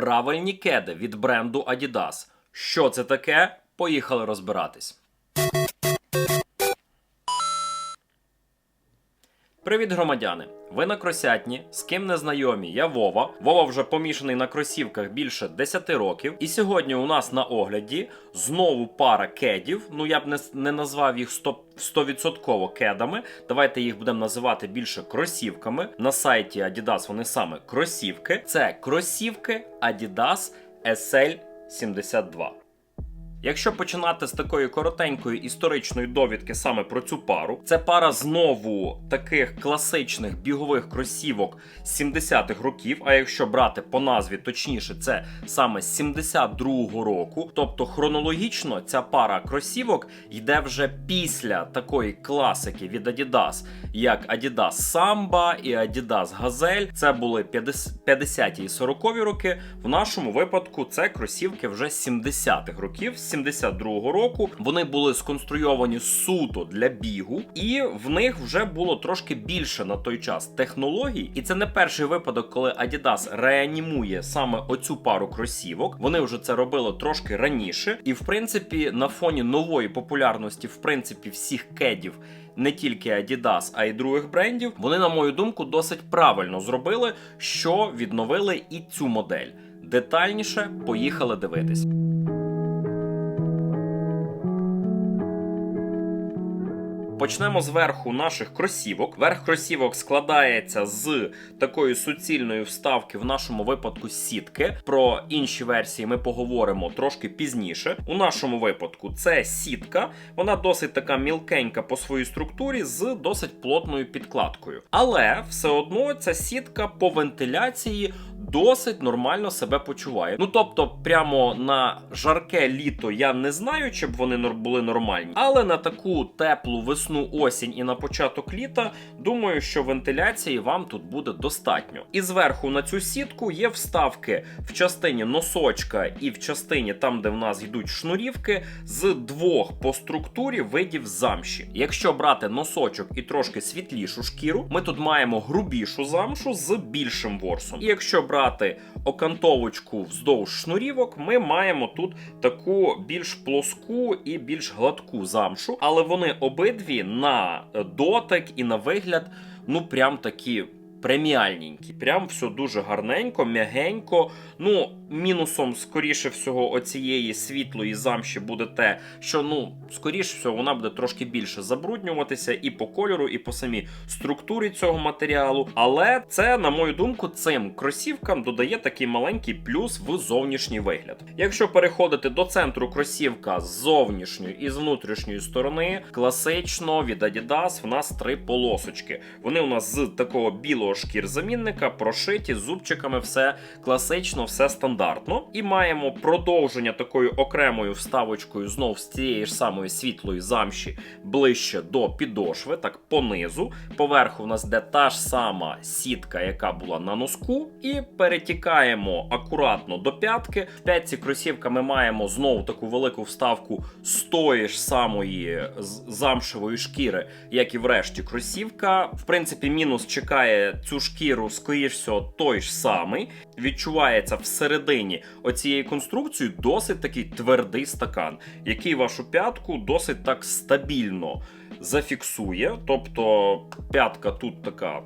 правильні кеди від бренду Adidas. Що це таке? Поїхали розбиратись. Привіт, громадяни! Ви на кросятні, з ким не знайомі, я Вова. Вова вже помішаний на кросівках більше 10 років. І сьогодні у нас на огляді знову пара кедів. Ну я б не, не назвав їх 100%, 100% кедами. Давайте їх будемо називати більше кросівками. На сайті Adidas вони саме кросівки. Це кросівки Adidas SL72. Якщо починати з такої коротенької історичної довідки саме про цю пару, це пара знову таких класичних бігових кросівок 70-х років. А якщо брати по назві, точніше, це саме 72-го року. Тобто хронологічно ця пара кросівок йде вже після такої класики від Adidas, як Adidas Samba і Adidas Gazelle. Це були 50-ті і 40-ві роки. В нашому випадку це кросівки вже 70-х років. 72-го року. Вони були сконструйовані суто для бігу, і в них вже було трошки більше на той час технологій. І це не перший випадок, коли Adidas реанімує саме оцю пару кросівок. Вони вже це робили трошки раніше. І в принципі, на фоні нової популярності, в принципі, всіх кедів. Не тільки Adidas, а й других брендів, вони, на мою думку, досить правильно зробили, що відновили і цю модель. Детальніше поїхали дивитись. Почнемо зверху наших кросівок. Верх кросівок складається з такої суцільної вставки, в нашому випадку сітки. Про інші версії ми поговоримо трошки пізніше. У нашому випадку це сітка, вона досить така мілкенька по своїй структурі з досить плотною підкладкою. Але все одно ця сітка по вентиляції досить нормально себе почуває. Ну тобто, прямо на жарке літо я не знаю, чи б вони були нормальні, але на таку теплу весну, осінь і на початок літа, думаю, що вентиляції вам тут буде достатньо. І зверху на цю сітку є вставки в частині носочка і в частині там, де в нас йдуть шнурівки, з двох по структурі видів замші. Якщо брати носочок і трошки світлішу шкіру, ми тут маємо грубішу замшу з більшим ворсом. І якщо брати окантовочку вздовж шнурівок, ми маємо тут таку більш плоску і більш гладку замшу, але вони обидві на дотик і на вигляд, ну прям такі. Преміальненькі, прям все дуже гарненько, м'ягенько. Ну, мінусом, скоріше всього, оцієї світлої замші буде те, що ну, скоріше всього, вона буде трошки більше забруднюватися і по кольору, і по самій структурі цього матеріалу. Але це, на мою думку, цим кросівкам додає такий маленький плюс в зовнішній вигляд. Якщо переходити до центру кросівка з зовнішньої і з внутрішньої сторони, класично від Adidas в нас три полосочки. Вони у нас з такого білого шкірзамінника прошиті зубчиками, все класично, все стандартно. І маємо продовження такою окремою вставочкою знов з цієї ж самої світлої замші ближче до підошви, так понизу. Поверху в нас де та ж сама сітка, яка була на носку, і перетікаємо акуратно до п'ятки. В п'ятці кросівка ми маємо знову таку велику вставку з тої ж самої замшевої шкіри, як і врешті кросівка. В принципі, мінус чекає цю шкіру, скоріш всього, той ж самий. Відчувається всередині оцієї конструкції досить такий твердий стакан, який вашу п'ятку досить так стабільно зафіксує. Тобто п'ятка тут така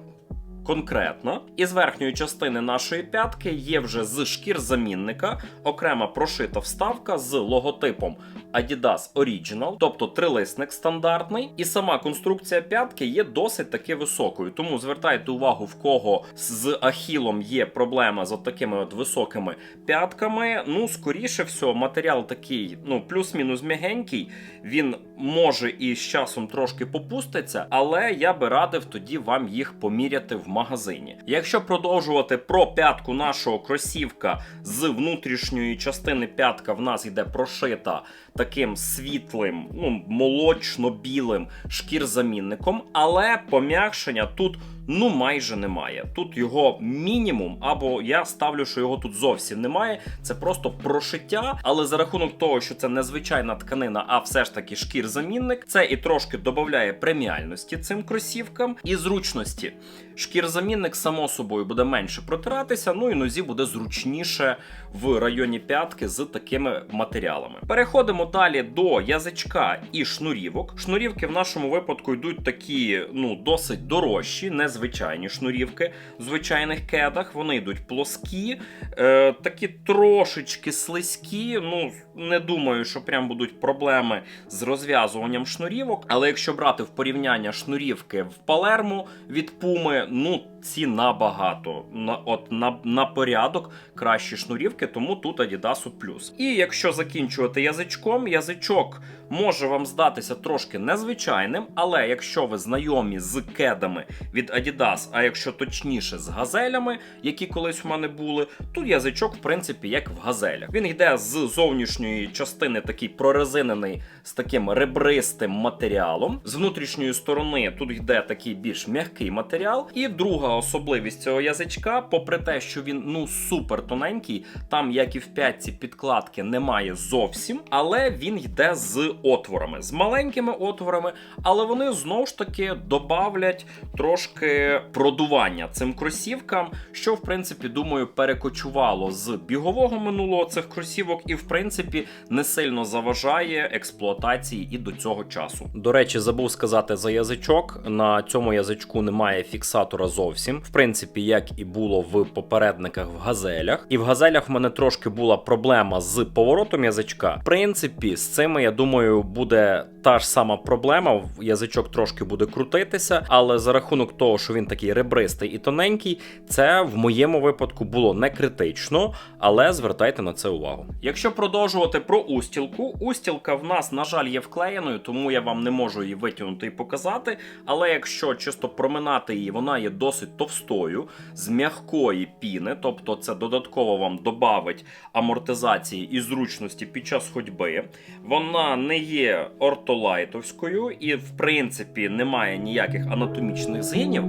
конкретна. І з верхньої частини нашої п'ятки є вже з шкір замінника окрема прошита вставка з логотипом Adidas Original, тобто трилисник стандартний. І сама конструкція п'ятки є досить таки високою. Тому звертайте увагу, в кого з ахілом є проблема з от такими от високими п'ятками. Ну, скоріше всього, матеріал такий, ну, плюс-мінус м'ягенький. Він може і з часом трошки попуститься, але я би радив тоді вам їх поміряти в магазині. Якщо продовжувати про п'ятку нашого кросівка з внутрішньої частини п'ятка в нас йде прошита таким світлим, ну молочно-білим шкірзамінником, але пом'якшення тут ну майже немає. Тут його мінімум, або я ставлю, що його тут зовсім немає. Це просто прошиття, але за рахунок того, що це незвичайна тканина, а все ж таки шкір-замінник, це і трошки додає преміальності цим кросівкам і зручності. Шкір-замінник, само собою, буде менше протиратися, ну і нозі буде зручніше в районі п'ятки з такими матеріалами. Переходимо далі до язичка і шнурівок. Шнурівки в нашому випадку йдуть такі, ну, досить дорожчі, незвичайні шнурівки в звичайних кедах. Вони йдуть плоскі, е, такі трошечки слизькі. Ну, не думаю, що прям будуть проблеми з розв'язуванням шнурівок. Але якщо брати в порівняння шнурівки в Палермо від Пуми, ну ці набагато на от на, на порядок кращі шнурівки, тому тут Adidas плюс. І якщо закінчувати язичком, язичок може вам здатися трошки незвичайним, але якщо ви знайомі з кедами від Adidas, а якщо точніше з газелями, які колись у мене були, тут язичок, в принципі, як в газелях. Він йде з зовнішньої частини такий прорезинений з таким ребристим матеріалом. З внутрішньої сторони тут йде такий більш м'який матеріал. І друга особливість цього язичка, попри те, що він ну супер тоненький, там як і в п'ятці підкладки немає зовсім, але він йде з отворами, з маленькими отворами, але вони знову ж таки добавлять трошки продування цим кросівкам, що в принципі думаю перекочувало з бігового минулого цих кросівок, і в принципі не сильно заважає експлуатації і до цього часу. До речі, забув сказати за язичок. На цьому язичку немає фіксатора зовсім. В принципі, як і було в попередниках в газелях. І в газелях в мене трошки була проблема з поворотом язичка. В принципі, з цими я думаю, буде та ж сама проблема. Язичок трошки буде крутитися, але за рахунок того, що він такий ребристий і тоненький, це в моєму випадку було не критично, але звертайте на це увагу. Якщо продовжувати про устілку, устілка в нас, на жаль, є вклеєною, тому я вам не можу її витягнути і показати. Але якщо чисто проминати її, вона є досить товстою, з м'якої піни, тобто це додатково вам додавить амортизації і зручності під час ходьби. Вона не є ортолайтовською і, в принципі, немає ніяких анатомічних згинів.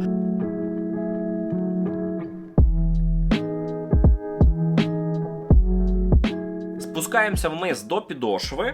Спускаємося вниз до підошви,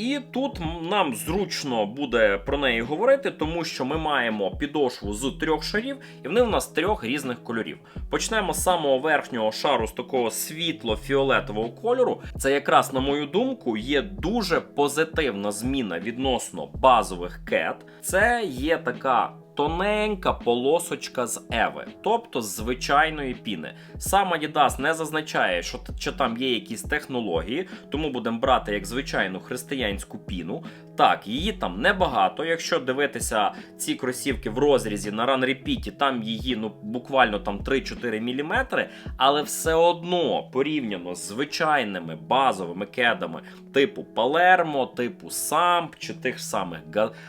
і тут нам зручно буде про неї говорити, тому що ми маємо підошву з трьох шарів, і вони у нас трьох різних кольорів. Почнемо з самого верхнього шару з такого світло-фіолетового кольору. Це якраз, на мою думку, є дуже позитивна зміна відносно базових кет. Це є така. Тоненька полосочка з Еви, тобто з звичайної піни. Сам Adidas не зазначає, що, що там є якісь технології, тому будемо брати як звичайну християнську піну. Так, її там небагато. Якщо дивитися ці кросівки в розрізі на Repeat, там її ну буквально там 3-4 мм, але все одно порівняно з звичайними базовими кедами типу Палермо, типу Самп чи тих самих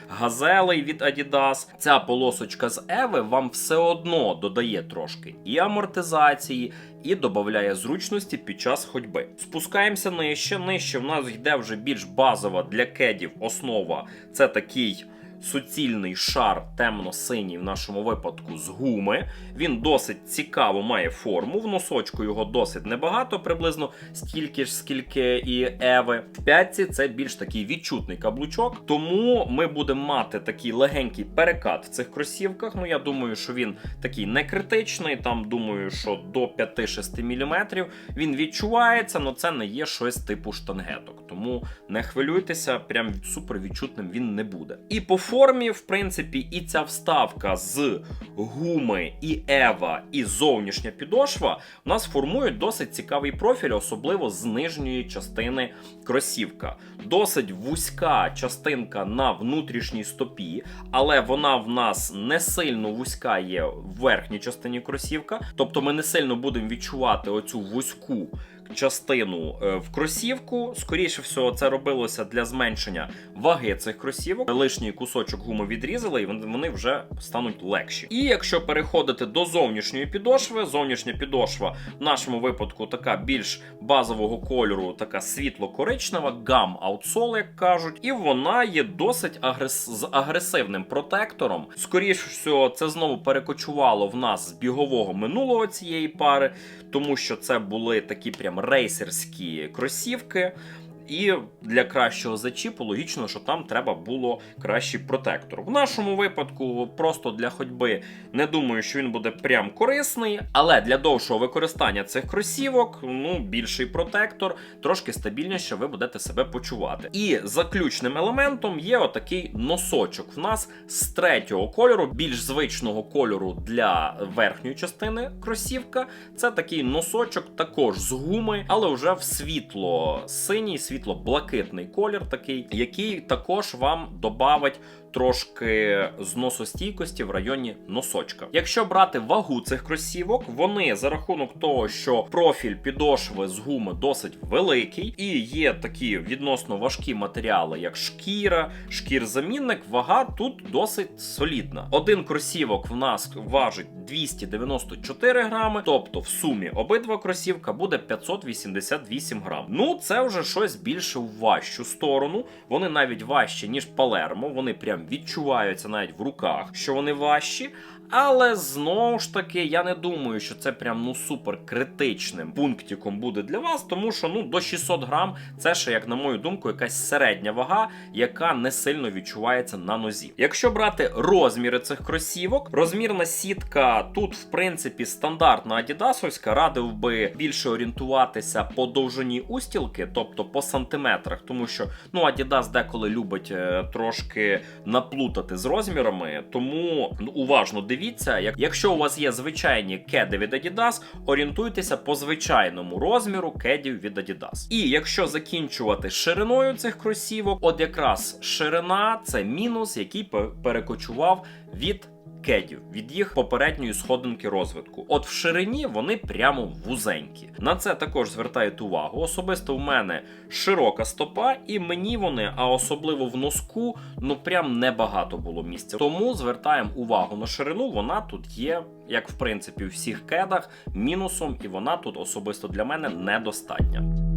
газелей від Adidas, ця полосочка з Еви вам все одно додає трошки і амортизації, і додає зручності під час ходьби. Спускаємося нижче. Нижче в нас йде вже більш базова для кедів основа. Це такий. Суцільний шар темно-синій в нашому випадку з гуми. Він досить цікаво має форму. В носочку його досить небагато, приблизно стільки ж, скільки і Еви. В п'ятці це більш такий відчутний каблучок. Тому ми будемо мати такий легенький перекат в цих кросівках. Ну я думаю, що він такий не критичний. Там думаю, що до 5-6 мм він відчувається, але це не є щось типу штангеток. Тому не хвилюйтеся, прям супер відчутним він не буде. І по формі, в принципі, і ця вставка з гуми, і Ева, і зовнішня підошва у нас формують досить цікавий профіль, особливо з нижньої частини кросівка. Досить вузька частинка на внутрішній стопі, але вона в нас не сильно вузька є в верхній частині кросівка. Тобто ми не сильно будемо відчувати оцю вузьку частину е, в кросівку. Скоріше всього, це робилося для зменшення ваги цих кросівок. Лишній кусочок гуми відрізали, і вони вже стануть легші. І якщо переходити до зовнішньої підошви, зовнішня підошва в нашому випадку така більш базового кольору, така світло-коричнева, гам аутсол, як кажуть, і вона є досить агрес... з агресивним протектором. Скоріше всього, це знову перекочувало в нас з бігового минулого цієї пари, тому що це були такі прям рейсерські кросівки. І для кращого зачіпу логічно, що там треба було кращий протектор. В нашому випадку, просто для ходьби, не думаю, що він буде прям корисний, але для довшого використання цих кросівок, ну, більший протектор, трошки стабільніше ви будете себе почувати. І заключним елементом є отакий носочок. В нас з третього кольору, більш звичного кольору для верхньої частини кросівка. Це такий носочок, також з гуми, але вже в світло-синій, світло-блакитний колір, такий, який також вам добавить трошки зносостійкості в районі носочка. Якщо брати вагу цих кросівок, вони за рахунок того, що профіль підошви з гуми досить великий, і є такі відносно важкі матеріали, як шкіра, шкір-замінник, вага тут досить солідна. Один кросівок в нас важить 294 грами, тобто в сумі обидва кросівка буде 588 грам. Ну, це вже щось більше в важчу сторону. Вони навіть важчі, ніж Палермо. Вони прям відчуваються навіть в руках, що вони важчі. Але знову ж таки, я не думаю, що це прям ну супер критичним пунктиком буде для вас, тому що ну до 600 грам це ще, як на мою думку, якась середня вага, яка не сильно відчувається на нозі. Якщо брати розміри цих кросівок, розмірна сітка тут, в принципі, стандартна адідасовська, радив би більше орієнтуватися по довжині устілки, тобто по сантиметрах, тому що ну Adidas деколи любить е, трошки наплутати з розмірами, тому ну, уважно дивіться. Дивіться, якщо у вас є звичайні кеди від Adidas, орієнтуйтеся по звичайному розміру кедів від Adidas. І якщо закінчувати шириною цих кросівок, от якраз ширина це мінус, який перекочував від кедів від їх попередньої сходинки розвитку. От в ширині вони прямо вузенькі. На це також звертають увагу. Особисто в мене широка стопа, і мені вони, а особливо в носку, ну прям небагато було місця. Тому звертаємо увагу на ширину. Вона тут є, як в принципі, у всіх кедах, мінусом, і вона тут особисто для мене недостатня.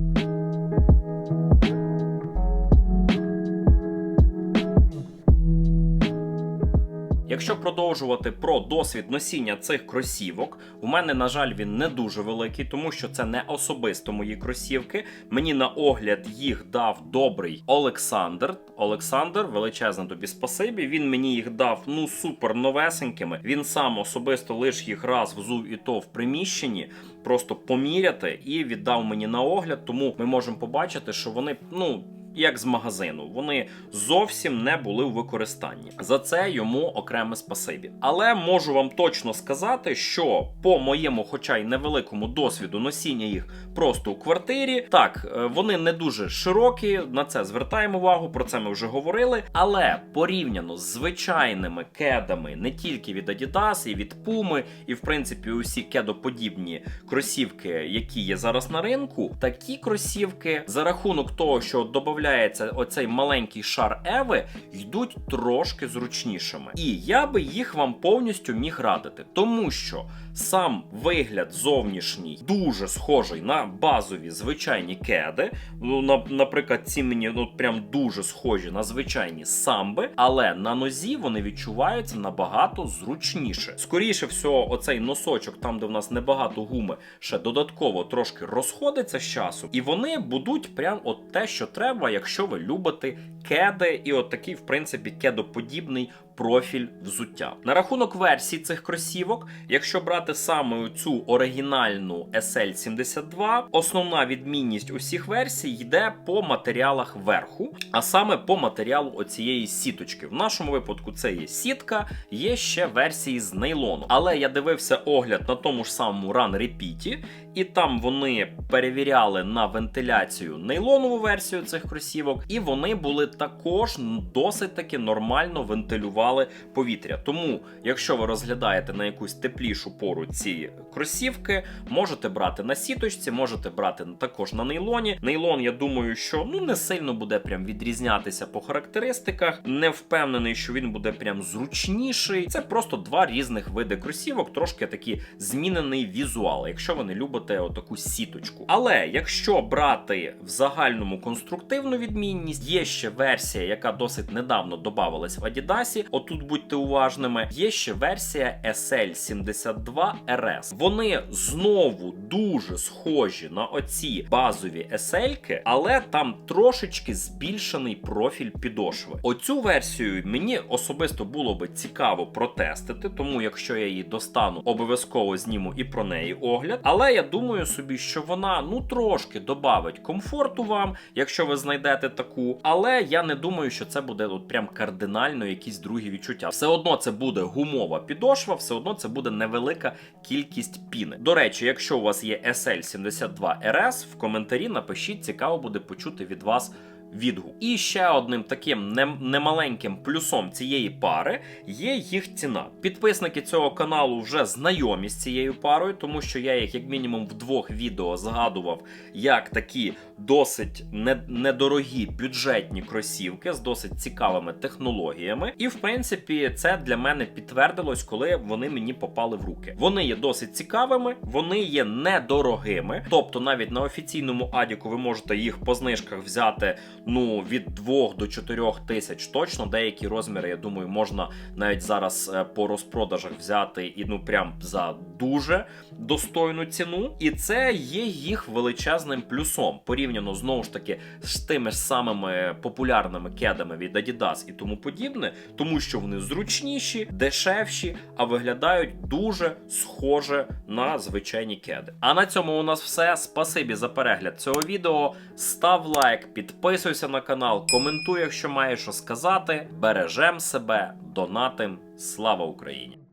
Якщо продовжувати про досвід носіння цих кросівок, у мене, на жаль, він не дуже великий, тому що це не особисто мої кросівки. Мені на огляд їх дав добрий Олександр. Олександр, величезне тобі спасибі. Він мені їх дав ну супер новесенькими. Він сам особисто лише їх раз взув і то в приміщенні. Просто поміряти і віддав мені на огляд, тому ми можемо побачити, що вони ну як з магазину. Вони зовсім не були у використанні. За це йому окреме спасибі. Але можу вам точно сказати, що по моєму, хоча й невеликому досвіду носіння їх просто у квартирі, так е, вони не дуже широкі. На це звертаємо увагу, про це ми вже говорили. Але порівняно з звичайними кедами, не тільки від Adidas, і від Puma, і в принципі усі кедоподібні кросівки, які є зараз на ринку, такі кросівки за рахунок того, що додає додається оцей маленький шар Еви, йдуть трошки зручнішими. І я би їх вам повністю міг радити, тому що сам вигляд зовнішній дуже схожий на базові звичайні кеди. Ну, Наприклад, ці мені ну, прям дуже схожі на звичайні самби, але на нозі вони відчуваються набагато зручніше. Скоріше всього, оцей носочок, там де в нас небагато гуми, ще додатково трошки розходиться з часу, і вони будуть прям от те, що треба якщо ви любите кеди і от такий, в принципі, кедоподібний профіль взуття. На рахунок версій цих кросівок, якщо брати саме цю оригінальну SL72, основна відмінність усіх версій йде по матеріалах верху, а саме по матеріалу оцієї сіточки. В нашому випадку це є сітка, є ще версії з нейлону. Але я дивився огляд на тому ж самому Run Repeat, і там вони перевіряли на вентиляцію нейлонову версію цих кросівок, і вони були також досить таки нормально вентилювати прогрівали повітря. Тому, якщо ви розглядаєте на якусь теплішу пору ці кросівки, можете брати на сіточці, можете брати також на нейлоні. Нейлон, я думаю, що ну не сильно буде прям відрізнятися по характеристиках. Не впевнений, що він буде прям зручніший. Це просто два різних види кросівок, трошки такий змінений візуал, якщо ви не любите отаку сіточку. Але якщо брати в загальному конструктивну відмінність, є ще версія, яка досить недавно додавалась в Adidas. Отут будьте уважними. Є ще версія SL72 RS. Вони знову дуже схожі на оці базові SL-ки, але там трошечки збільшений профіль підошви. Оцю версію мені особисто було би цікаво протестити, тому якщо я її достану, обов'язково зніму і про неї огляд. Але я думаю собі, що вона ну трошки додавить комфорту вам, якщо ви знайдете таку. Але я не думаю, що це буде от прям кардинально якісь другі відчуття. Все одно це буде гумова підошва, все одно це буде невелика кількість піни. До речі, якщо у вас є SL72 RS, в коментарі напишіть, цікаво буде почути від вас. Відгук. І ще одним таким немаленьким плюсом цієї пари є їх ціна. Підписники цього каналу вже знайомі з цією парою, тому що я їх як мінімум в двох відео згадував як такі досить недорогі бюджетні кросівки з досить цікавими технологіями. І в принципі, це для мене підтвердилось, коли вони мені попали в руки. Вони є досить цікавими, вони є недорогими. Тобто, навіть на офіційному адіку ви можете їх по знижках взяти ну від 2 до 4 тисяч точно. Деякі розміри, я думаю, можна навіть зараз е, по розпродажах взяти і ну прям за дуже достойну ціну. І це є їх величезним плюсом порівняно знову ж таки з тими ж самими популярними кедами від Adidas і тому подібне, тому що вони зручніші, дешевші, а виглядають дуже схоже на звичайні кеди. А на цьому у нас все. Спасибі за перегляд цього відео. Став лайк, підписуйся на канал, коментуй, якщо маєш що сказати. Бережем себе, донатим. Слава Україні!